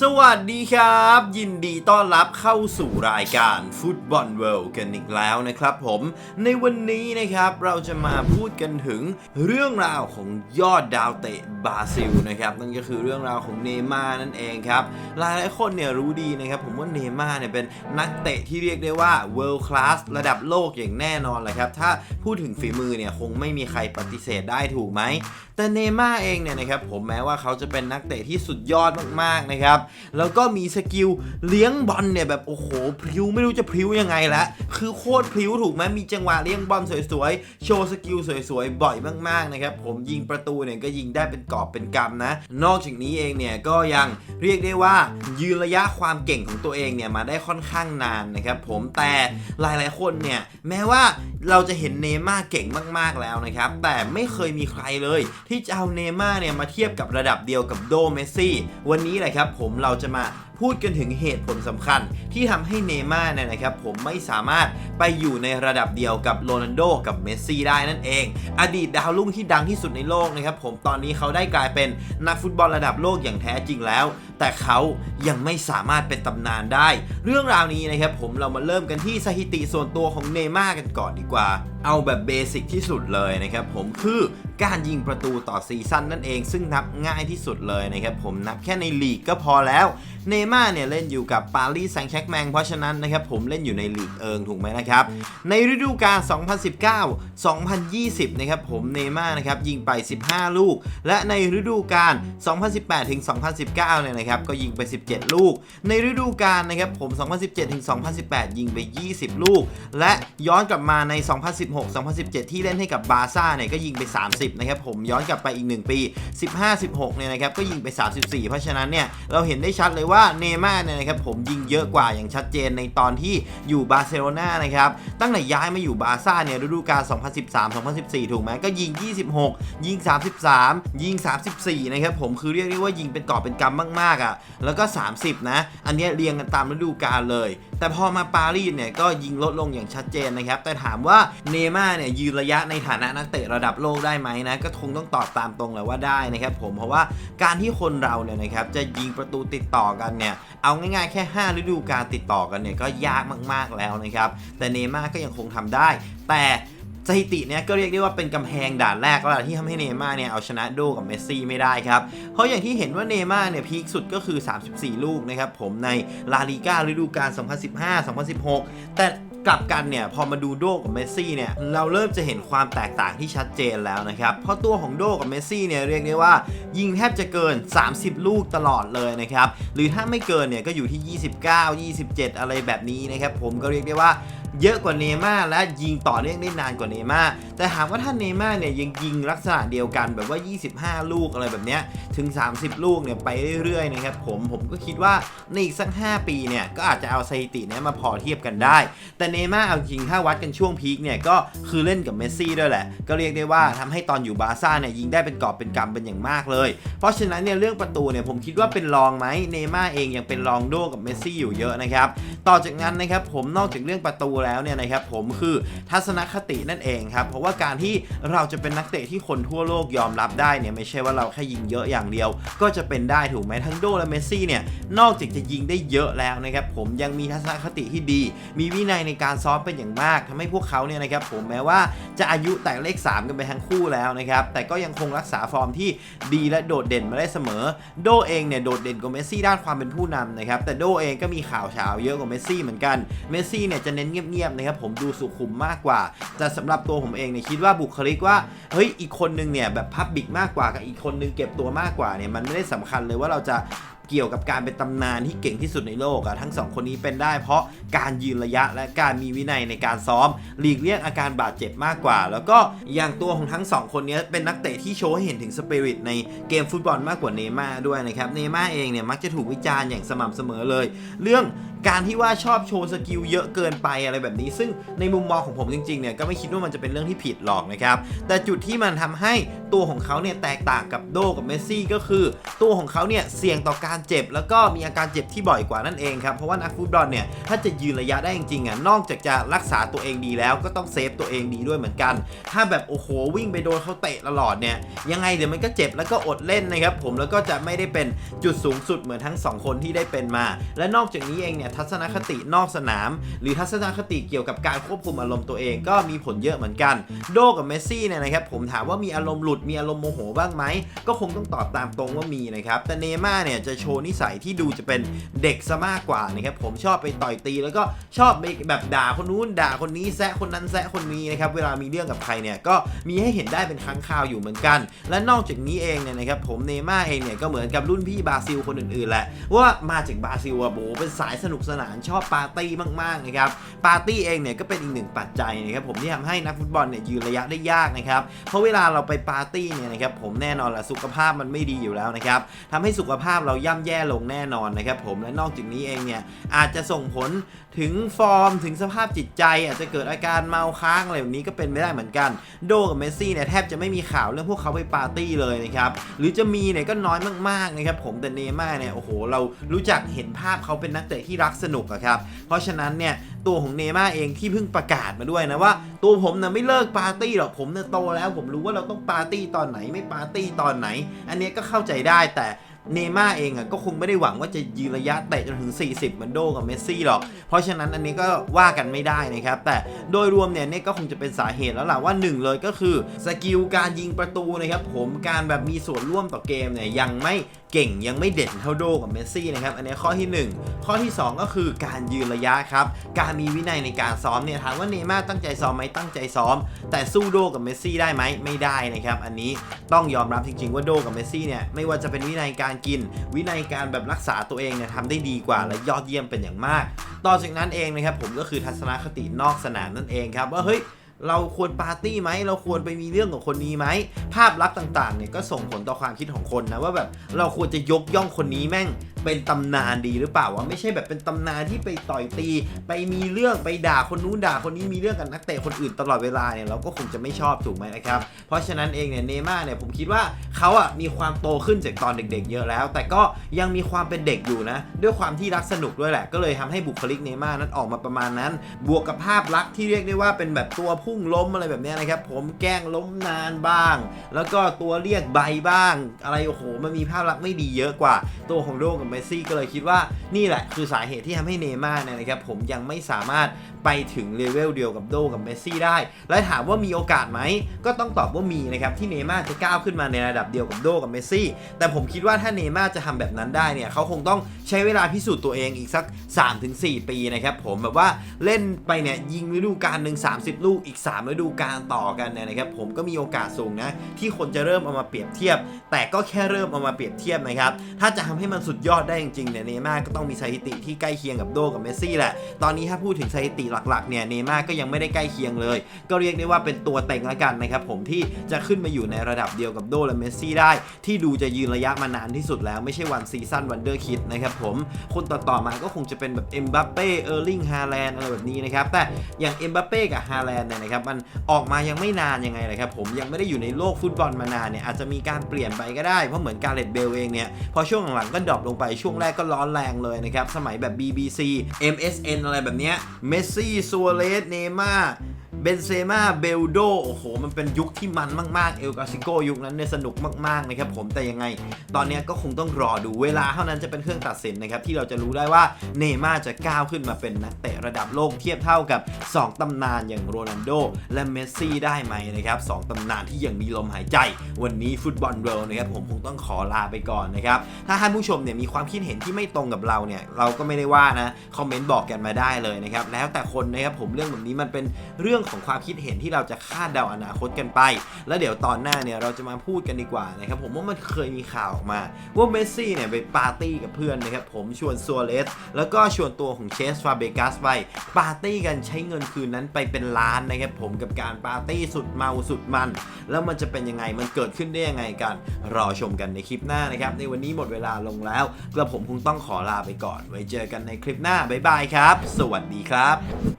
สวัสดีครับ ยินดีต้อนรับเข้าสู่รายการฟุตบอลเวิลด์กันอีกแล้วนะครับผมในวันนี้นะครับเราจะมาพูดกันถึงเรื่องราวของยอดดาวเตะบราซิลนะครับนั่นก็คือเรื่องราวของเนย์ม่านั่นเองครับ หลายๆคนเนี่ยรู้ดีนะครับ ผมว่าเนย์ม่าเนี่ยเป็นนักเตะที่เรียกได้ว่า world class ระดับโลกอย่างแน่นอนแหละครับ ถ้าพูดถึงฝีมือเนี่ยคงไม่มีใครปฏิเสธได้ถูกไหมแต่เนย์ม่าเองเนี่ยนะครับผมแม้ว่าเขาจะเป็นนักเตะที่สุดยอดมากๆนะครับแล้วก็มีสกิลเลี้ยงบอลเนี่ยแบบโอ้โหพริ้วไม่รู้จะพริ้วยังไงละคือโคตรพริ้วถูกไหมมีจังหวะเลี้ยงบอลสวยๆ โชว์สกิลสวยๆ บ่อยมากๆนะครับผมยิงประตูเนี่ยก็ยิงได้เป็นกอบเป็นกำนะ นอกจากนี้เองเนี่ยก็ยังเรียกได้ว่ายืนระยะความเก่งของตัวเองเนี่ยมาได้ค่อนข้างนานนะครับผมแต่หลายๆคนเนี่ยแม้ว่าเราจะเห็นเนม่าเก่งมากๆแล้วนะครับแต่ไม่เคยมีใครเลย ที่จะเอาเนม่าเนี่ยมาเทียบกับระดับเดียวกับโดเมซี่ วันนี้แหละครับผมมเราจะมาพูดกันถึงเหตุผลสำคัญ ที่ทำให้เนย์ม่าร์เนี่ยนะครับผมไม่สามารถไปอยู่ในระดับเดียวกับโรนัลโดกับเมสซี่ได้นั่นเอง อดีตดาวรุ่งที่ดังที่สุดในโลกนะครับผมตอนนี้เขาได้กลายเป็นนักฟุตบอลระดับโลกอย่างแท้จริงแล้ว แต่เขายังไม่สามารถเป็นตำนานได้ เรื่องราวนี้นะครับผมเรามาเริ่มกันที่สถิติส่วนตัวของเนย์ม่าร์กันก่อนดีกว่า เอาแบบเบสิกที่สุดเลยนะครับผมคือ การยิงประตูต่อซีซั่นนั่นเอง ซึ่งนับง่ายที่สุดเลยนะครับผมนับแค่ในลีกก็พอแล้ว เนม่าเนี่ยเล่นอยู่กับปารีสแซงต์แชร์กแมงเพราะฉะนั้นนะครับผมเล่นอยู่ในลีกเอิงถูกไหมนะครับ ในฤดูกาล 2019-2020 นะครับผมเนม่านะครับยิงไป 15 ลูก และในฤดูกาล 2018-2019 เนี่ยนะครับก็ยิงไป 17 ลูก ในฤดูกาลนะครับผม 2017-2018 ยิงไป 20 ลูก และย้อนกลับมาใน 2016-2017 ที่เล่นให้กับบาร์ซ่าเนี่ยก็ยิงไป 30 นะครับผมย้อนกลับไปอีก 1 ปี 15-16 เนี่ยนะครับก็ยิงไป 34 เพราะฉะนั้นเนี่ยเราเห็นได้ชัดเลยว่าว่าเนย์ม่าร์เนี่ยนะครับผมยิงเยอะกว่าอย่างชัดเจนในตอนที่อยู่บาร์เซโลนานะครับตั้งแต่ย้ายมาอยู่บาร์ซ่าเนี่ยฤดูกาล 2013-2014 ถูกไหมก็ยิง 26 ยิง 33 ยิง 34 นะครับผมคือเรียกได้ว่ายิงเป็นกอบเป็นกำมากๆอะแล้วก็ 30 นะ อันเนี้ยเรียงกันตามฤดูกาลเลย แต่พอมาปารีสเนี่ยก็ยิงลดลงอย่างชัดเจนนะครับ แต่ถามว่าเนม่าเนี่ยยืนระยะในฐานะนักเตะระดับโลกได้ไหมนะก็คงต้องตอบตามตรงแหละว่าได้นะครับผมเพราะว่าการที่คนเราเนี่ยนะครับจะยิงประตูติดต่อกันเนี่ยเอาง่ายๆแค่ 5 ฤดูกาลติดต่อกันเนี่ยก็ยากมากๆแล้วนะครับแต่เนม่าก็ยังคงทำได้ แต่ สถิติเนี่ยก็เรียกได้ว่าเป็นกำแพงด่านแรกแล้วล่ะที่ทำให้เนย์ม่าร์เนี่ยเอาชนะโดกับเมสซี่ไม่ได้ครับ เพราะอย่างที่เห็นว่าเนย์ม่าร์เนี่ยพีคสุดก็คือ 34 ลูกนะครับผมในลาลิก้าฤดูกาล 2015-2016 แต่กลับกันเนี่ยพอมาดูโดกับเมสซี่เนี่ยเราเริ่มจะเห็นความแตกต่างที่ชัดเจนแล้วนะครับเพราะตัวของโดกับเมสซี่เนี่ยเรียกได้ว่า ยิงแทบจะเกิน 30 ลูกตลอดเลยนะครับหรือถ้าไม่เกินเนี่ยก็อยู่ที่ 29 27 อะไรแบบนี้นะครับผมก็เรียกได้ว่า เยอะกว่าเนม่าและยิงต่อเนื่องได้นานกว่าเนม่าแต่ถามว่าถ้านเนม่าเนี่ยยังยิงลักษณะเดียวกันแบบว่า 25 ลูกอะไรแบบเนี้ยถึง 30 ลูกเนี่ยไปเรื่อยๆนะครับผมผมก็คิดว่าในอีกสัก 5 ปีเนี่ยก็อาจจะเอาสถิติเนี้ยมาพอเทียบกันได้ แต่เนม่าเอาจริงถ้าวัดกันช่วงพีคเนี่ยก็คือเล่นกับเมสซี่ด้วยแหละ ก็เรียกได้ว่าทำให้ตอนอยู่บาร์ซ่าเนี่ยยิงได้เป็นกอบเป็นกำเป็นอย่างมากเลย เพราะฉะนั้นเนี่ยเรื่องประตูเนี่ยผมคิดว่าเป็นรองไหมเนม่าเองยังเป็นรองโดกับเมสซี่อยู่เยอะนะครับต่อจากนั้นนะครับผมนอกจากเรื่องประตูแล้วเนี่ยนะครับผมคือทัศนคตินั่นเองครับ เพราะว่าการที่เราจะเป็นนักเตะที่คนทั่วโลกยอมรับได้เนี่ยไม่ใช่ว่าเราแค่ยิงเยอะอย่างเดียว ก็จะเป็นได้ถูกไหมทั้งโดและเมสซี่เนี่ยนอกจากจะยิงได้เยอะแล้วนะครับผมยังมีทัศนคติที่ดี มีวินัยในการซ้อมเป็นอย่างมากทำให้พวกเขาเนี่ยนะครับผมแม้ว่าจะอายุแต่เลข 3 กันไปทั้งคู่แล้วนะครับแต่ก็ยังคงรักษาฟอร์มที่ดีและโดดเด่นมาได้เสมอ โดเองเนี่ยโดดเด่นกว่าเมสซี่ด้านความเป็นผู้นำนะครับแต่โดเองก็มีข่าวเช้าเยอะกว่าเมสซี่เหมือนกันเมสซี่เนี่ยจะเน้นเงียบๆนะครับผมดูสุขุมมากกว่า แต่สำหรับตัวผมเองเนี่ยคิดว่าบุคลิกว่าเฮ้ยอีกคนนึงเนี่ยแบบพับบิกมากกว่ากับอีกคนนึงเก็บตัวมากกว่าเนี่ยมันไม่ได้สำคัญเลยว่าเราจะ เกี่ยวกับการเป็นตำนานที่เก่งที่สุดในโลกอะทั้งสองคนนี้เป็นได้เพราะการยืนระยะและการมีวินัยในการซ้อม หลีกเลี่ยงอาการบาดเจ็บมากกว่า แล้วก็อย่างตัวของทั้งสองคนนี้เป็นนักเตะที่โชว์ให้เห็นถึงสปิริตในเกมฟุตบอลมากกว่าเนม่าด้วยนะครับเนม่าเองเนี่ยมักจะถูกวิจารณ์อย่างสม่ำเสมอเลย เรื่องการที่ว่าชอบโชว์สกิลเยอะเกินไปอะไรแบบนี้ ซึ่งในมุมมองของผมจริงๆเนี่ยก็ไม่คิดว่ามันจะเป็นเรื่องที่ผิดหรอกนะครับ แต่จุดที่มันทำให้ตัวของเขาเนี่ยแตกต่างกับโดกับเมสซี่ก็คือ ตัวของเขาเนี่ยเสี่ยงต่อการเจ็บ แล้วก็มีอาการเจ็บที่บ่อยกว่านั่นเองครับ เพราะว่านักฟุตบอลเนี่ย ถ้าจะยืนระยะได้จริงๆอะ นอกจากจะรักษาตัวเองดีแล้วก็ต้องเซฟตัวเองดีด้วยเหมือนกัน ถ้าแบบโอ้โหวิ่งไปโดนเขาเตะตลอดเนี่ย ยังไงเดี๋ยวมันก็เจ็บแล้วก็อดเล่นนะครับผม แล้วก็จะไม่ได้เป็นจุดสูงสุดเหมือนทั้งสองคนที่ได้เป็นมา และนอกจากนี้เองเนี่ยทัศนคตินอกสนาม หรือทัศนคติเกี่ยวกับการควบคุมอารมณ์ตัวเองก็มีผลเยอะเหมือนกัน โดกับเมสซี่เนี่ยนะครับผมถามว่ามีอารมณ์หลุดมีอารมณ์โมโหบ้างไหมก็คงต้องตอบตามตรงว่ามีนะครับแต่เนย์ม่าเนี่ยจะโชว์นิสัยที่ดูจะเป็นเด็กซะมากกว่านะครับผมชอบไปต่อยตี แล้วก็ชอบไปแบบด่าคนนู้นด่าคนนี้แซะคนนั้นแซะคนนี้นะครับเวลามีเรื่องกับใครเนี่ยก็มีให้เห็นได้เป็นครั้งคราวอยู่เหมือนกัน และนอกจากนี้เองเนี่ยนะครับผมเนม่าเองเนี่ยก็เหมือนกับรุ่นพี่บราซิลคนอื่นๆแหละว่ามาจากบราซิลอะโบเป็นสายสนุกสนานชอบปาร์ตี้มากๆนะครับปาร์ตี้เองเนี่ยก็เป็นอีกหนึ่งปัจจัยนะครับผมที่ทำให้นักฟุตบอลเนี่ยยืนระยะได้ยากนะครับเพราะเวลาเราไปปาร์ตี้เนี่ยนะครับผมแน่นอนละสุขภาพมันไม่ดีอยู่แล้วนะครับทำให้สุขภาพเราย่ำแย่ลงแน่นอนนะครับผมและนอกจากนี้เองเนี่ยอาจจะส่งผลถึงฟอร์มถึงสภาพจิตใจ อาจจะเกิดอาการเมาค้างอะไรแบบนี้ก็เป็นไม่ได้เหมือนกัน โดกับเมสซี่เนี่ยแทบจะไม่มีข่าวเรื่องพวกเขาไปปาร์ตี้เลยนะครับหรือจะมีเนี่ยก็น้อยมากๆนะครับผมแต่เนย์ม่าเนี่ยโอ้โหเรารู้จักเห็นภาพเขาเป็นนักเตะที่รักสนุกอะครับเพราะฉะนั้นเนี่ยตัวของเนม่าเองที่เพิ่งประกาศมาด้วยนะว่า ตัวผมนะไม่เลิกปาร์ตี้หรอกผมเนี่ยโตแล้ว ผมรู้ว่าเราต้องปาร์ตี้ตอนไหนไม่ปาร์ตี้ตอนไหน อันนี้ก็เข้าใจได้แต่ เนย์ม่าร์เองอะก็คงไม่ได้หวังว่าจะยืนระยะเตะจนถึง 40เหมือนโดกับเมสซี่หรอก เพราะฉะนั้นอันนี้ก็ว่ากันไม่ได้นะครับ แต่โดยรวมเนี่ยนี่ก็คงจะเป็นสาเหตุแล้วล่ะว่าหนึ่งเลยก็คือสกิลการยิงประตูนะครับผมการแบบมีส่วนร่วมต่อเกมเนี่ยยังไม่ เก่งยังไม่เด่นเท่าโดกับเมสซี่นะครับ อันนี้ข้อที่หนึ่งข้อที่สองก็คือการยืนระยะครับ การมีวินัยในการซ้อมเนี่ยถามว่าเนย์ม่าร์ตั้งใจซ้อมไหมตั้งใจซ้อม แต่สู้โดกับเมสซี่ได้ไหมไม่ได้นะครับ อันนี้ต้องยอมรับจริงๆว่าโดกับเมสซี่เนี่ยไม่ว่าจะเป็นวินัยการกิน วินัยการแบบรักษาตัวเองเนี่ยทำได้ดีกว่าและยอดเยี่ยมเป็นอย่างมาก ต่อจากนั้นเองนะครับผมก็คือทัศนคตินอกสนามนั่นเองครับว่าเฮ้ย เราควรปาร์ตี้ไหมเราควรไปมีเรื่องกับคนนี้ไหมภาพลักษณ์ต่างๆเนี่ยก็ส่งผลต่อความคิดของคนนะว่าแบบเราควรจะยกย่องคนนี้แม่ง เป็นตำนานดีหรือเปล่าวะไม่ใช่แบบเป็นตำนานที่ไปต่อยตี ไปมีเรื่องไปด่าคนนู้นด่าคนนี้มีเรื่องกับนักเตะคนอื่นตลอดเวลาเนี่ยเราก็คงจะไม่ชอบถูกไหมนะครับ เพราะฉะนั้นเองเนี่ยเนม่าเนี่ยผมคิดว่าเขาอะมีความโตขึ้นจากตอนเด็ก ๆ เยอะแล้ว แต่ก็ยังมีความเป็นเด็กอยู่นะ ด้วยความที่รักสนุกด้วยแหละ ก็เลยทำให้บุคลิกเนม่านั้นออกมาประมาณนั้น บวกกับภาพลักษณ์ที่เรียกได้ว่าเป็นแบบตัวพุ่งล้มอะไรแบบนี้นะครับผมแกล้งล้มนานบ้าง แล้วก็ตัวเรียกใบบ้าง อะไรโอ้โหมันมีภาพลักษณ์ไม่ดีเยอะกว่า ตัวของโดกับเมสซี่ก็เลยคิดว่านี่แหละคือสาเหตุที่ทำให้เนย์ม่าร์เนี่ยนะครับผมยังไม่สามารถไปถึงเลเวลเดียวกับโดกับเมสซี่ได้ และถามว่ามีโอกาสไหม ก็ต้องตอบว่ามีนะครับที่เนย์ม่าร์จะก้าวขึ้นมาในระดับเดียวกับโดกับเมสซี่แต่ผมคิดว่าถ้าเนย์ม่าร์จะทำแบบนั้นได้เนี่ยเขาคงต้องใช้เวลาพิสูจน์ตัวเองอีกสัก 3-4 ปีนะครับผมแบบว่าเล่นไปเนี่ยยิงฤดูกาลหนึ่ง30 ลูกอีก3ฤดูกาลต่อกันเนี่ยนะครับผมก็มีโอกาสสูงนะที่คนจะเริ่มเอามาเปรียบเทียบ แต่ก็แค่เริ่มเอามาเปรียบเทียบนะครับถ้าจะทำให้มันสุดยอดได้จริงๆเนี่ยเนย์ม่าก็ต้องมีสถิติที่ใกล้เคียงกับโดกับเมสซี่แหละ ตอนนี้ถ้าพูดถึงสถิติหลักๆเนี่ยเนย์ม่าก็ยังไม่ได้ใกล้เคียงเลย ก็เรียกได้ว่าเป็นตัวเต็งละกันนะครับผมที่จะขึ้นมาอยู่ในระดับเดียวกับโดและเมสซี่ได้ ที่ดูจะยืนระยะมานานที่สุดแล้วไม่ใช่วันซีซั่นวันเดอร์คิดนะครับผมคนต่อๆมาก็คงจะเป็นแบบเอ็มบัปเป้เออร์ลิงฮาแลนด์อะไรแบบนี้นะครับแต่อย่างเอ็มบัปเป้กับฮาแลนด์เนี่ยนะครับมันออกมายังไม่นานยังไงเลยครับผมยังไม่ได้อยู่ในโลกฟุตบอลมานานเนี่ยอาจจะมีการเปลี่ยนไปก็ได้เพราะเหมือนการเลดเบลเองเนี่ยพอช่วงหลังก็ดรอปลงไปช่วงแรกก็ร้อนแรงเลยนะครับ สมัยแบบ BBC MSN อะไรแบบเนี้ยเมสซี่ซัวเรสเนม่าเบนเซม่าเบลโดโอ้โห มันเป็นยุคที่มันมาก ๆ เอลกาซิโกยุคนั้นเนี่ยสนุกมาก ๆ นะครับผมแต่ยังไง ตอนนี้ก็คงต้องรอดูเวลาเท่านั้นจะเป็นเครื่องตัดสินนะครับ ที่เราจะรู้ได้ว่าเนม่าจะก้าวขึ้นมาเป็นนักเตะระดับโลกเทียบเท่ากับ 2 ตำนานอย่างโรนัลโดและเมสซี่ได้ไหมนะครับสองตำนานที่ยังมีลมหายใจ วันนี้ฟุตบอลเวิลด์นะครับผมคงต้องขอลาไปก่อนนะครับถ้าท่านผู้ชมเนี่ยมีความความคิดเห็นที่ไม่ตรงกับเราเนี่ยเราก็ไม่ได้ว่านะคอมเมนต์บอกกันมาได้เลยนะครับแล้วแต่คนนะครับผมเรื่องแบบนี้มันเป็นเรื่องของความคิดเห็นที่เราจะคาดเดาอนาคตกันไป แล้วเดี๋ยวตอนหน้าเนี่ยเราจะมาพูดกันดีกว่านะครับผมว่ามันเคยมีข่าวออกมา ว่าเมสซี่เนี่ยไปปาร์ตี้กับเพื่อนนะครับผมชวนซัวเรสแล้วก็ชวนตัวของเชสฟาเบกัสไปปาร์ตี้กันใช้เงินคืนนั้นไปเป็นล้านนะครับผมกับการปาร์ตี้สุดเมาสุดมัน แล้วมันจะเป็นยังไงมันเกิดขึ้นได้ยังไงกัน รอชมกันในคลิปหน้านะครับในวันนี้หมดเวลาลงแล้วกระผมคงต้องขอลาไปก่อน ไว้เจอกันในคลิปหน้า บ๊ายบายครับ สวัสดีครับ